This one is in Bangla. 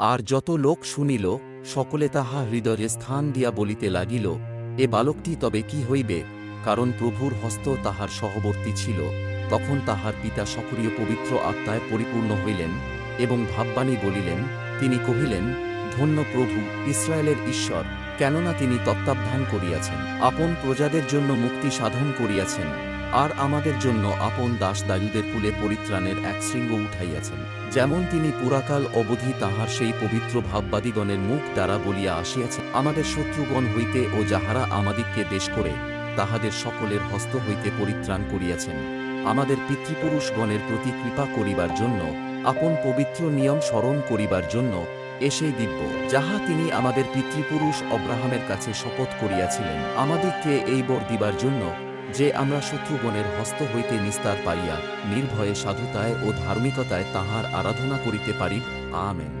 আর যত লোক শুনিল, সকলে তাহা হৃদয়ে স্থান দিয়া বলিতে লাগিল, এ বালকটি তবে কি হইবে? কারণ প্রভুর হস্ত তাহার সহবর্তী ছিল, তখন তাহার পিতা সক্রিয় পবিত্র আত্মায় পরিপূর্ণ হইলেন এবং ভাববাণী বলিলেন, তিনি কহিলেন, ধন্য প্রভু, ইসরায়েলের ঈশ্বর, কেননা তিনি তত্ত্বাবধান করিয়াছেন, আপন প্রজাদের জন্য মুক্তি সাধন করিয়াছেন। আর আমাদের জন্য আপন দাস দায়ুদের কুলে পরিত্রাণের এক শৃঙ্গ উঠাইয়াছেন। যেমন তিনি পুরাকাল অবধি তাহার সেই পবিত্র ভাববাদীগণের মুখ দ্বারা বলিয়া আসিয়াছেন, আমাদের শত্রুগণ হইতে ও যাহারা আমাদিগকে দেশ করে, তাহাদের সকলের হস্ত হইতে পরিত্রাণ করিয়াছেন। আমাদের পিতৃপুরুষগণের প্রতি কৃপা করিবার জন্য, আপন পবিত্র নিয়ম স্মরণ করিবার জন্য এসেই দিব্য, যাহা তিনি আমাদের পিতৃপুরুষ অব্রাহামের কাছে শপথ করিয়াছিলেন। আমাদিগকে এই বর দিবার জন্য যে আমরা শত্রুগণের হস্ত হইতে নিস্তার পাইয়া নির্ভয়ে সাধুতায় ও ধার্মিকতায় তাহার আরাধনা করিতে পারি, আমেন।